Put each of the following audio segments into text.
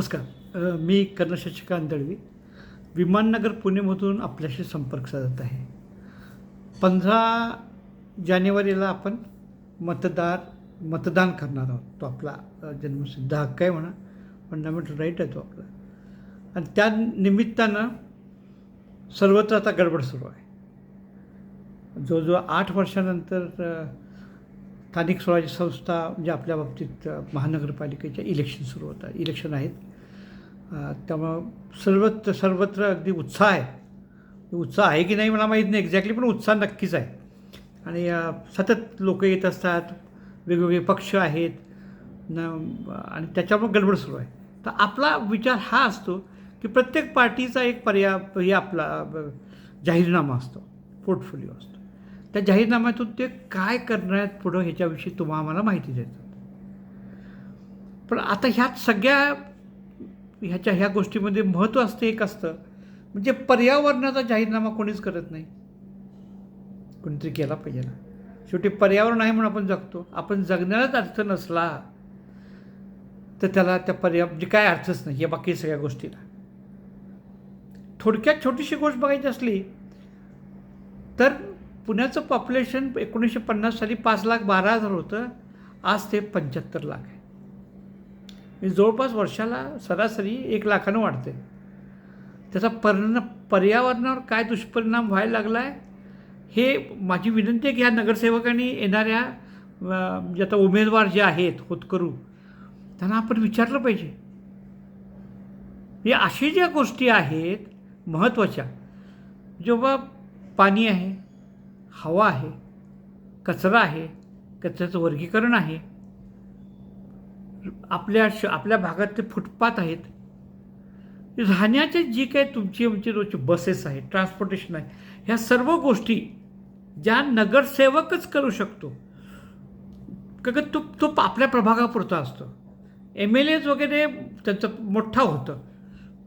नमस्कार. मी कर्नल शशिकांत दळवी. विमाननगर पुणेमधून आपल्याशी संपर्क साधत आहे. पंधरा जानेवारीला आपण मतदार मतदान करणार आहोत. तो आपला जन्मसिद्ध हक्क आहे म्हणा. फंडामेंटल राईट आहे तो आपला. आणि त्या निमित्तानं सर्वत्र आता गडबड सुरू आहे. जवळजवळ आठ वर्षानंतर स्थानिक स्वराज्य संस्था म्हणजे आपल्या बाबतीत महानगरपालिकेच्या इलेक्शन सुरू होतात. इलेक्शन आहेत. त्यामुळं सर्वत्र सर्वत्र अगदी उत्साह आहे. उत्साह आहे की नाही मला माहीत नाही. एक्झॅक्टली पण उत्साह नक्कीच आहे. आणि सतत लोक येत असतात. वेगवेगळे पक्ष आहेत. न आणि त्याच्यामुळे गडबड सुरू आहे. तर आपला विचार हा असतो की प्रत्येक पार्टीचा एक पर्याय हे आपला जाहीरनामा असतो. पोर्टफोलिओ असतो. त्या जाहीरनाम्यातून ते काय करणार आहेत पुढं ह्याच्याविषयी तुम्हा आम्हाला माहिती देतात. पण आता ह्यात सगळ्या ह्याच्या ह्या गोष्टीमध्ये महत्त्व असतं एक असतं. म्हणजे पर्यावरणाचा जाहीरनामा कोणीच करत नाही. कोणीतरी केला पाहिजे ना. शेवटी पर्यावरण आहे म्हणून आपण जगतो. आपण जगण्यालाच अर्थ नसला तर त्याला त्या पर्या म्हणजे काय अर्थच नाही या बाकी सगळ्या गोष्टीला. थोडक्यात छोटीशी गोष्ट बघायची असली तर पुण्याचं पॉप्युलेशन एकोणीसशे पन्नास साली पाच लाख बारा हजार होतं. आज ते पंच्याहत्तर लाख आहे. म्हणजे जवळपास वर्षाला सरासरी एक लाखानं वाढते त्याचा परिण पर्यावरणावर काय दुष्परिणाम व्हायला लागला आहे हे माझी विनंती आहे की ह्या नगरसेवकांनी येणाऱ्या म्हणजे आता उमेदवार जे आहेत होतकरू त्यांना आपण विचारलं पाहिजे. हे अशी ज्या गोष्टी आहेत महत्त्वाच्या जेव्हा पाणी आहे हवा आहे कचरा आहे कचऱ्याचं वर्गीकरण आहे आपल्या श आपल्या भागात ते फुटपाथ आहेत. राहण्याचे जी काही तुमची आमची रोजची बसेस आहेत ट्रान्सपोर्टेशन आहे ह्या सर्व गोष्टी ज्या नगरसेवकच करू शकतो का का तो तो आपल्या प्रभागापुरता असतो. एम एल एज वगैरे त्यांचं मोठा होतं.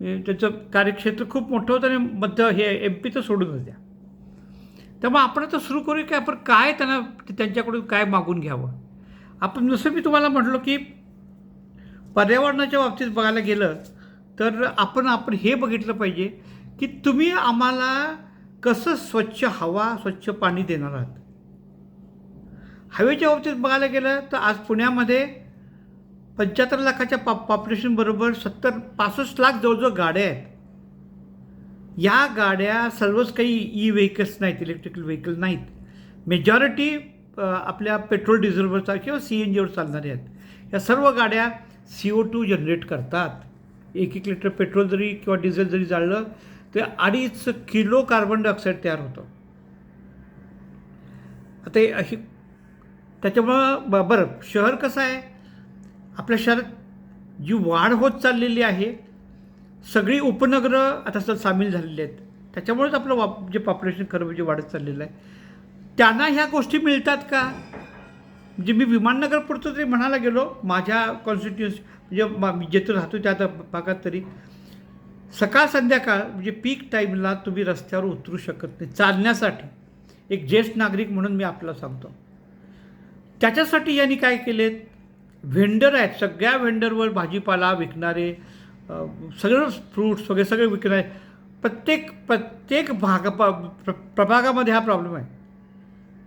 त्यांचं त्याचं कार्यक्षेत्र खूप मोठं होतं आणि मध्य हे एम पी तर सोडूनच द्या. त्यामुळे आपण आता सुरू करू की आपण काय त्यांना त्यांच्याकडून काय मागून घ्यावं. आपण जसं मी तुम्हाला म्हटलो की पर्यावरणाच्या बाबतीत बघायला गेलं तर आपण आपण हे बघितलं पाहिजे की तुम्ही आम्हाला कसं स्वच्छ हवा स्वच्छ पाणी देणार आहात? हवेच्या बाबतीत बघायला गेलं तर आज पुण्यामध्ये पंच्याहत्तर लाखाच्या पॉ पॉप्युलेशनबरोबर सत्तर पासष्ट लाख जवळजवळ गाड्या आहेत. या गाड्या सर्वच काही ई व्हेकल्स नाहीत इलेक्ट्रिकल व्हेकल नाहीत. मेजॉरिटी आपल्या पेट्रोल डिझेलवर चाल किंवा सी एन जीवर चालणाऱ्या आहेत. या सर्व गाड्या सी ओ टू जनरेट करतात. एक एक लिटर पेट्रोल जरी किंवा डिझेल जरी जाळलं तर अडीच किलो कार्बन डायऑक्साईड तयार होतं. आता अशी त्याच्यामुळं ब बरं शहर कसं आहे? आपल्या शहरात जी वाढ होत चाललेली आहे सगळी उपनगरं आता सर सामील झालेली आहेत. त्याच्यामुळेच आपलं वा जे पॉप्युलेशन खरं म्हणजे वाढत चाललेलं आहे. त्यांना ह्या गोष्टी मिळतात का? म्हणजे मी विमाननगरपुरतं तरी म्हणायला गेलो माझ्या कॉन्स्टिट्युन्सी म्हणजे मा- मी जिथं राहतो त्या त्या भागात तरी सकाळ संध्याकाळ म्हणजे पीक टाईमला तुम्ही रस्त्यावर उतरू शकत नाही. चालण्यासाठी एक ज्येष्ठ नागरिक म्हणून मी आपल्याला सांगतो. त्याच्यासाठी यांनी काय केलेत? व्हेंडर आहेत. सगळ्या व्हेंडरवर भाजीपाला विकणारे सगळं फ्रूट्स वगैरे सगळे विकणारे प्रत्येक प्रत्येक भाग प- प्र- प्रभागामध्ये हा प्रॉब्लेम आहे.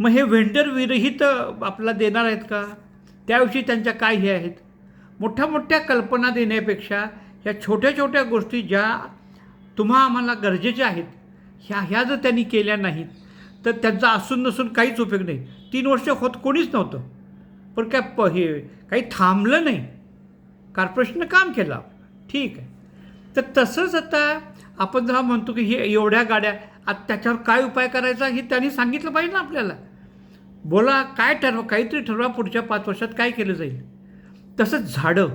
मग हे व्हेंडर विरहित आपला देणार आहेत का? त्याविषयी त्यांच्या काय हे आहेत? मोठ्या मोठ्या कल्पना देण्यापेक्षा ह्या छोट्या छोट्या गोष्टी ज्या तुम्हा आम्हाला गरजेच्या आहेत ह्या ह्या जर त्यांनी केल्या नाहीत तर त्यांचा असून नसून काहीच उपयोग नाही. तीन वर्ष होत कोणीच नव्हतं. पण काय प हे काही थांबलं नाही. कॉर्पोरेशननं काम केलं. ठीक आहे. तर तसंच आता आपण जेव्हा म्हणतो की हे एवढ्या गाड्या आता त्याच्यावर काय उपाय करायचा हे त्यांनी सांगितलं पाहिजे ना आपल्याला. बोला काय ठरवा काहीतरी ठरवा पुढच्या पाच वर्षात काय केलं जाईल? तसंच झाडं.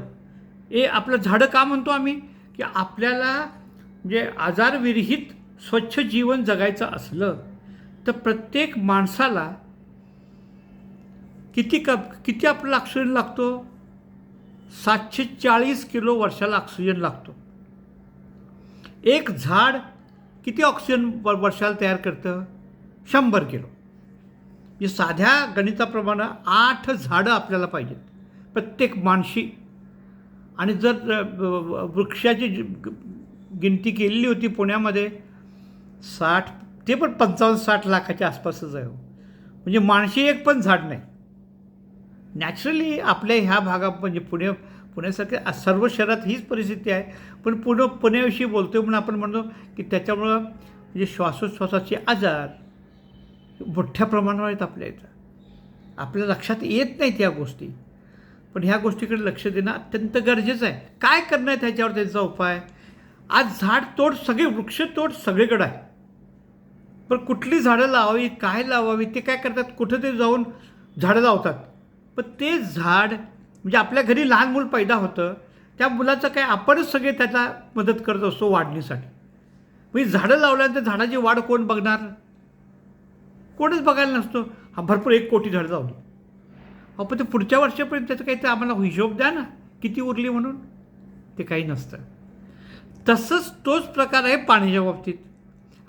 ए आपलं झाडं का म्हणतो आम्ही? की आपल्याला म्हणजे आजारविरहित स्वच्छ जीवन जगायचं असलं तर प्रत्येक माणसाला किती कप किती आपल्याला ऑक्सिजन लागतो? सातशे चाळीस किलो वर्षाला ऑक्सिजन लागतो. एक झाड किती ऑक्सिजन व- वर्षाला तयार करतं? शंभर किलो. म्हणजे साध्या गणिताप्रमाणे आठ झाडं आपल्याला पाहिजेत. प्रत्येक माणशी आणि जर वृक्षाची ग- गिनती केलेली होती पुण्यामध्ये साठ ते पण पंचावन्न साठ लाखाच्या आसपासच आहे हो. म्हणजे माणशी एक पण झाड नाही. नॅचरली आपल्या ह्या भागात म्हणजे पुणे पुण्यासारख्या सर्व शहरात हीच परिस्थिती आहे. पण पुणे पुण्याविषयी बोलतोय म्हणून आपण म्हणतो की त्याच्यामुळं म्हणजे श्वासोच्छ्वासाचे आजार मोठ्या प्रमाणावर आहेत आपल्या इथं. आपल्या लक्षात येत नाहीत या गोष्टी. पण ह्या गोष्टीकडे लक्ष देणं अत्यंत गरजेचं आहे. काय करणं आहे त्याच्यावर त्यांचा उपाय? आज झाड तोड सगळे वृक्षतोड सगळीकडं आहे. पण कुठली झाडं लावावी काय लावावी ते काय करतात? कुठं ते जाऊन झाडं लावतात? पण ते झाड म्हणजे आपल्या घरी लहान मूल पैदा होतं त्या मुलाचं काय आपणच सगळे त्याला मदत करत असतो वाढणीसाठी. म्हणजे झाडं लावल्यानंतर झाडाची वाढ कोण बघणार? कोणच बघायला नसतो. हा भरपूर एक कोटी झाडं लावली. आपण ते पुढच्या वर्षापर्यंत त्याचं काही ते आम्हाला हिशोब द्या ना. किती उरली म्हणून? ते काही नसतं. तसंच तोच प्रकार आहे पाण्याच्या बाबतीत.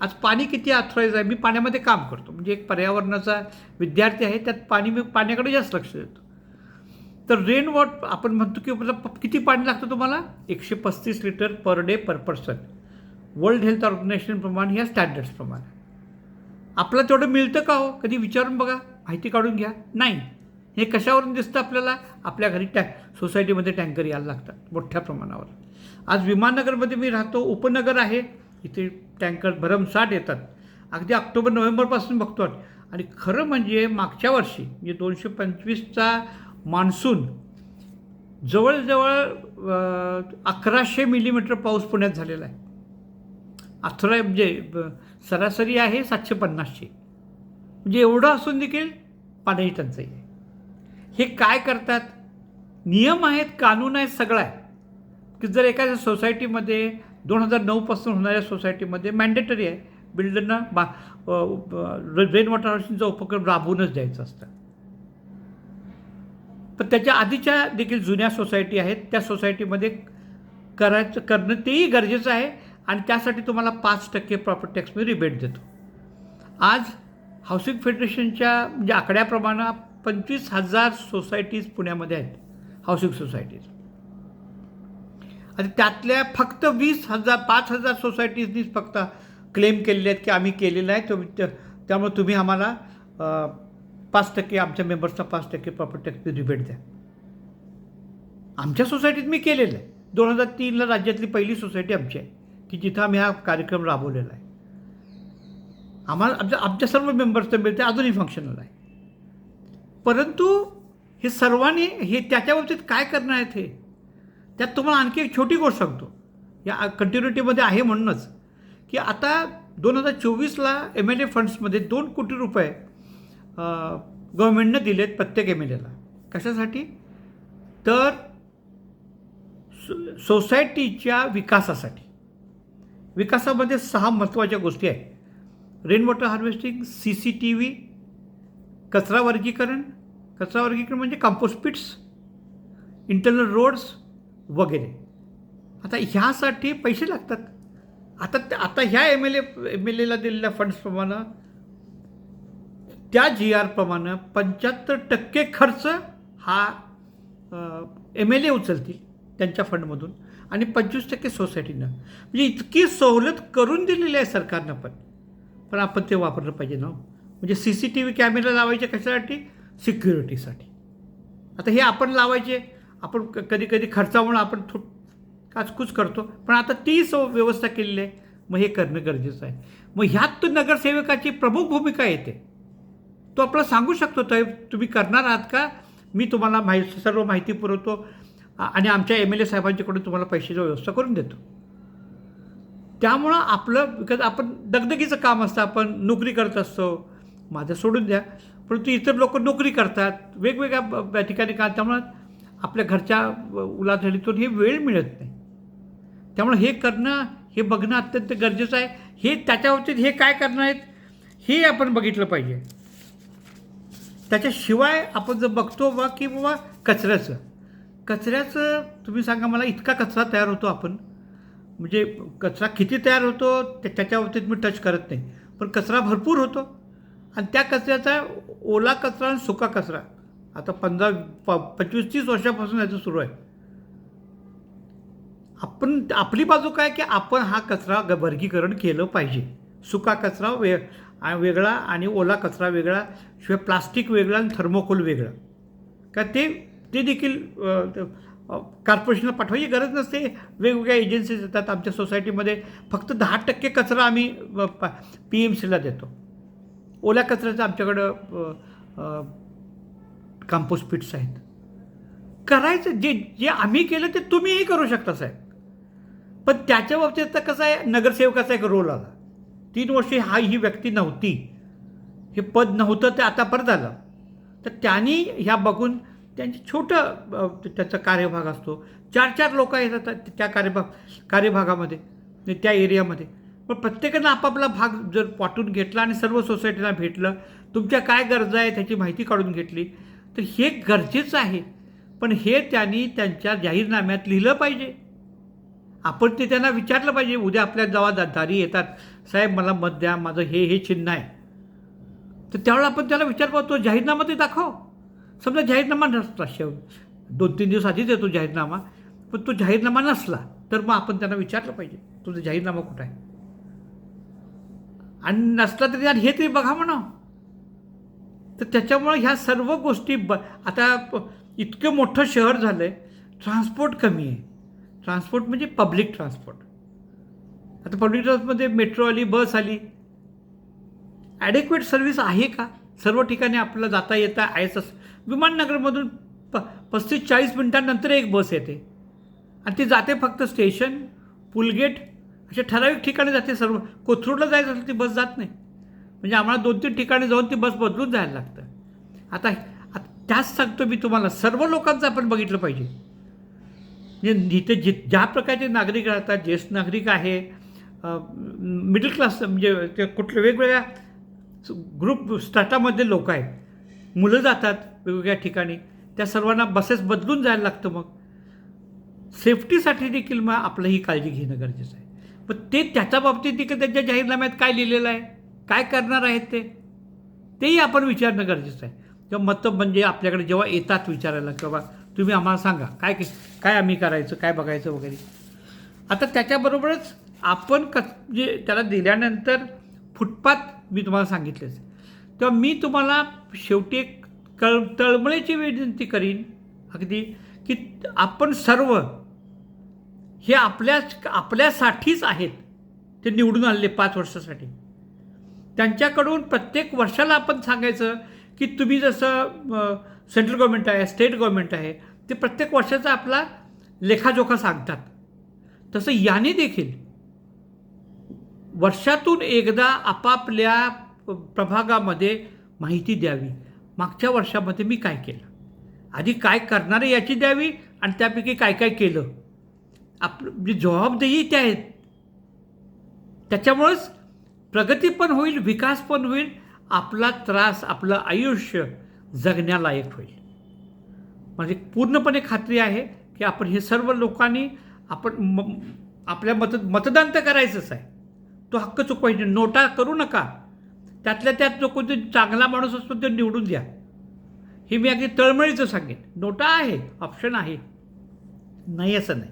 आज पाणी किती अथराईज आहे? मी पाण्यामध्ये काम करतो. म्हणजे एक पर्यावरणाचा विद्यार्थी आहे त्यात पाणी मी पाण्याकडे जास्त लक्ष देतो. तर रेन वॉट आपण म्हणतो की प- किती पाणी लागतं तुम्हाला? एकशे पस्तीस litre per day per person world health ऑर्गनायझेशनप्रमाणे ह्या स्टँडर्ड्सप्रमाणे आपलं तेवढं मिळतं का हो? कधी विचारून बघा. माहिती काढून घ्या. नाही. हे कशावरून दिसतं आपल्याला? आपल्या घरी टॅ सोसायटीमध्ये टँकर यायला लागतात मोठ्या प्रमाणावर. आज विमाननगरमध्ये मी राहतो उपनगर आहे. इथे टँकर भरमसाठ येतात. अगदी ऑक्टोबर नोव्हेंबरपासून बघतो आणि खरं म्हणजे मागच्या वर्षी म्हणजे दोनशे पंचवीसचा मान्सून जवळजवळ अकराशे मिलीमीटर पाऊस पुण्यात झालेला आहे. अथरा म्हणजे ब- सरासरी आहे सातशे पन्नासशे. म्हणजे एवढं असून देखील पाण्याची टंचाई आहे. हे काय करतात? नियम आहेत कानून आहेत सगळं आहे. की जर एखाद्या सोसायटीमध्ये दोन हजार नऊपासून होणाऱ्या सोसायटीमध्ये मॅन्डेटरी आहे बिल्डरना बा रेन वॉटर हार्वेस्टिंगचा उपक्रम राबवूनच द्यायचं असतं. पण त्याच्या आधीच्या देखील जुन्या सोसायटी आहेत. त्या सोसायटीमध्ये करायचं करणं तेही गरजेचं आहे आणि त्यासाठी तुम्हाला पाच टक्के प्रॉपर्टी टॅक्स मी रिबेट देतो. आज हाऊसिंग फेडरेशनच्या म्हणजे आकड्याप्रमाणे पंचवीस हजार सोसायटीज पुण्यामध्ये आहेत. Housing societies. आणि त्यातल्या फक्त वीस हजार पाच हजार सोसायटीजनीच फक्त क्लेम केलेले आहेत की आम्ही केलेलं आहे. तुम्ही त्यामुळे तुम्ही आम्हाला पाच टक्के आमच्या मेंबर्सचा पाच टक्के प्रॉपर्टी टॅक्स रिबेट द्या. आमच्या सोसायटीत मी केलेलं आहे. दोन हजार तीनला राज्यातली पहिली सोसायटी आमची आहे की जिथं आम्ही हा कार्यक्रम राबवलेला आहे. आम्हाला आमच्या आमच्या सर्व मेंबर्सचं मिळते अजूनही फंक्शनल आहे. परंतु हे सर्वांनी हे त्याच्या बाबतीत काय करणार आहेत हे? त्यात तुम्हाला आणखी एक छोटी गोष्ट सांगतो. या कंटिन्युटीमध्ये आहे म्हणूनच की आता दोन हजार चोवीसला एम एल ए फंड्समध्ये दोन कोटी रुपये गव्हर्मेंटनं दिलेत प्रत्येक एम एल एला कशासाठी? तर सो- सोसायटीच्या विकासासाठी. विकासामध्ये सहा महत्त्वाच्या गोष्टी आहेत. Rain water harvesting C C T V कचरा वर्गीकरण कचरा वर्गीकरण म्हणजे कंपोस्ट पिट्स इंटरनल रोड्स वगैरे. आता ह्यासाठी पैसे लागतात. आता त्या- आता ह्या M L A M L एला दिलेल्या फंड्सप्रमाणे त्या जी आरप्रमाणे पंच्याहत्तर टक्के खर्च हा एम एल ए उचलतील त्यांच्या फंडमधून आणि पंचवीस टक्के सोसायटीनं. म्हणजे इतकी सवलत करून दिलेली आहे सरकारनं पण. पण आपण ते वापरलं पाहिजे ना हो. म्हणजे C C T V camera लावायचे कशासाठी? सिक्युरिटीसाठी. आता हे आपण लावायचे. आपण क- कधी कधी खर्चामुळे आपण थो काचकूच करतो. पण आता ती सो व्यवस्था केलेली आहे. मग हे करणं गरजेचं आहे. मग ह्यात नगरसेवकाची प्रमुख भूमिका येते. तो आपला सांगू शकतो तर तुम्ही करणार आहात का? मी तुम्हाला माहिती सर्व माहिती पुरवतो आणि आमच्या एम एल ए साहेबांच्याकडून तुम्हाला पैशाची व्यवस्था करून देतो. त्यामुळं आपलं बिकॉज आपण दगदगीचं काम असतं आपण नोकरी करत असतो. माझं सोडून द्या. परंतु इतर लोक नोकरी करतात. वेगवेगळ्या ब- ठिकाणी का त्यामुळं आपल्या घरच्या उलाढालीतून हे वेळ मिळत नाही. त्यामुळे हे करणं हे बघणं अत्यंत गरजेचं आहे. हे त्याच्या बाबतीत हे काय करणार आहेत हे आपण बघितलं पाहिजे. त्याच्याशिवाय आपण जर बघतो बा की बाबा कचऱ्याचं. कचऱ्याचं तुम्ही सांगा मला इतका कचरा तयार होतो आपण. म्हणजे कचरा किती तयार होतो त्या त्याच्या बाबतीत मी टच करत नाही. पण कचरा भरपूर होतो. आणि त्या कचऱ्याचा ओला कचरा आणि सुका कचरा. आता पंधरा प पंचवीस तीस वर्षापासून याचं सुरू आहे. आपण आपली बाजू काय की आपण हा कचरा ग- वर्गीकरण केलं पाहिजे. सुका कचरा वे आणि वेगळा आणि ओला कचरा वेगळा शिवाय प्लास्टिक वेगळा आणि थर्मोकोल वेगळं. का ते ते देखील कॉर्पोरेशनला पाठवायची गरज नसते. वेगवेगळ्या एजन्सीज येतात आमच्या सोसायटीमध्ये फक्त दहा टक्के कचरा आम्ही पी एम सीला देतो. ओल्या कचऱ्याचं आमच्याकडं कंपोस्ट पिट्स आहेत. करायचं जे जे आम्ही केलं ते तुम्हीही करू शकता साहेब. पण त्याच्या बाबतीत तर कसं आहे नगरसेवकाचा एक रोल आला. तीन वर्षे हा ही व्यक्ती नव्हती. हे पद नव्हतं ते आता परत आलं. तर त्यांनी ह्या बघून त्यांची छोटं त्याचा कार्यभाग असतो. चार चार लोक येतात त्या कार्यभाग कार्यभागामध्ये त्या एरियामध्ये. पण प्रत्येकानं आपापला भाग जर वाटून घेतला आणि सर्व सोसायटीला भेटलं तुमच्या काय गरजा आहे त्याची माहिती काढून घेतली तर हे गरजेचं आहे. पण हे त्यांनी त्यांच्या जाहीरनाम्यात लिहिलं पाहिजे. आपण ते त्यांना विचारलं पाहिजे. उद्या आपल्या जेव्हा दारी येतात. साहेब मला मत द्या माझं हे हे चिन्ह आहे. तर त्यावेळेला आपण त्याला विचार तो जाहीरनामा ते दाखव. समजा जाहीरनामा नसला शेव दोन तीन दिवस आधीच येतो जाहीरनामा पण तो जाहीरनामा नसला तर मग आपण त्यांना विचारलं पाहिजे तुझा जाहीरनामा कुठं आहे? आणि नसला तरी यार हे तरी बघा म्हणा. तर त्याच्यामुळं ह्या सर्व गोष्टी ब आता इतकं मोठं शहर झालं आहे ट्रान्सपोर्ट कमी आहे. ट्रान्सपोर्ट म्हणजे पब्लिक ट्रान्सपोर्ट. आता पब्लिक मेट्रो आली बस आली. ॲडेक्वेट सर्व्हिस आहे का? सर्व ठिकाणी आपल्याला जाता येता आहेच विमाननगरमधून प पस्तीस चाळीस मिनटांनंतर एक बस येते. आणि ती जाते फक्त स्टेशन पुलगेट अशा ठराविक ठिकाणी जाते सर्व. कोथरूडला जायचं असेल ती बस जात नाही. म्हणजे आम्हाला दोन तीन ठिकाणी जाऊन ती बस बदलून जायला लागतं. आता आता त्याच सांगतो मी तुम्हाला. सर्व लोकांचं आपण बघितलं पाहिजे. म्हणजे इथे जि ज्या प्रकारचे नागरिक राहतात ज्येष्ठ नागरिक आहे मिडल क्लास म्हणजे ते कुठल्या वेगवेगळ्या ग्रुप स्टाटामध्ये लोक आहेत. मुलं जातात वेगवेगळ्या ठिकाणी. त्या सर्वांना बसेस बदलून जायला लागतं मग. सेफ्टीसाठी देखील मग आपलं ही काळजी घेणं गरजेचं आहे. पण ते त्याच्या बाबतीत देखील त्यांच्या जाहीरनाम्यात काय लिहिलेलं आहे? काय करणार आहेत ते? तेही आपण विचारणं गरजेचं आहे. तेव्हा मतं म्हणजे आपल्याकडे जेव्हा येतात विचारायला किंवा तुम्ही आम्हाला सांगा काय काय आम्ही करायचं काय बघायचं वगैरे. आता त्याच्याबरोबरच आपण क जे त्याला दिल्यानंतर फुटपाथ मी तुम्हाला सांगितलेच. तेव्हा मी तुम्हाला शेवटी एक कळ तळमळीची विनंती करीन अगदी की आपण सर्व हे आपल्याच आपल्यासाठीच आहेत ते निवडून आलेले पाच वर्षासाठी. त्यांच्याकडून प्रत्येक वर्षाला आपण सांगायचं की तुम्ही जसं सेंट्रल गव्हर्मेंट आहे स्टेट गव्हर्मेंट आहे ते प्रत्येक वर्षाचा आपला लेखाजोखा सांगतात. तसं याने देखील वर्षातून एकदा आपापल्या प्रभागामध्ये माहिती द्यावी. मागच्या वर्षामध्ये मी काय केलं? आधी काय करणार आहे याची द्यावी आणि त्यापैकी काय काय केलं? आपलं म्हणजे जबाबदारी त्या आहेत. त्याच्यामुळंच प्रगती पण होईल विकास पण होईल आपला त्रास आपलं आयुष्य जगण्यालायक होईल. म्हणजे पूर्णपणे खात्री आहे की आपण हे सर्व लोकांनी आपण म आपल्या मत मतदान तर करायचंच आहे. तो हक्क चुकवायचे नोटा करू नका. त्यातल्या त्यात जो कोणते चांगला माणूस असतो तो निवडून द्या. हे मी अगदी तळमळीचं सांगेन. नोटा आहे ऑप्शन आहे. नाही असं नाही.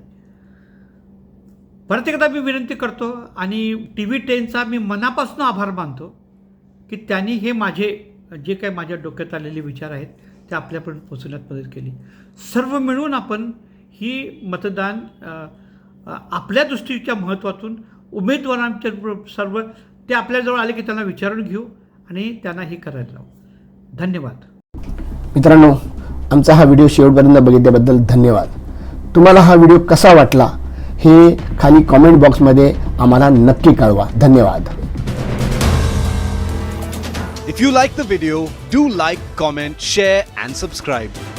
परत एकदा मी विनंती करतो आणि टी व्ही टेनचा मी मनापासून आभार मानतो की त्यांनी हे माझे जे काही माझ्या डोक्यात आलेले विचार आहेत ते आपल्यापर्यंत पोचवण्यात मदत केली. सर्व मिळून आपण ही मतदान आपल्या दृष्टीच्या महत्त्वातून उमेदवारांच्या बरोबर सर्व ते आपल्याजवळ आले की त्यांना विचारून घेऊ आणि त्यांना हे करायला लावू. धन्यवाद. मित्रांनो आमचा हा व्हिडिओ शेवटपर्यंत बघितल्याबद्दल धन्यवाद. तुम्हाला हा व्हिडिओ कसा वाटला हे खाली कॉमेंट बॉक्समध्ये आम्हाला नक्की कळवा. धन्यवाद. If you like the video, do like, comment, share, and subscribe.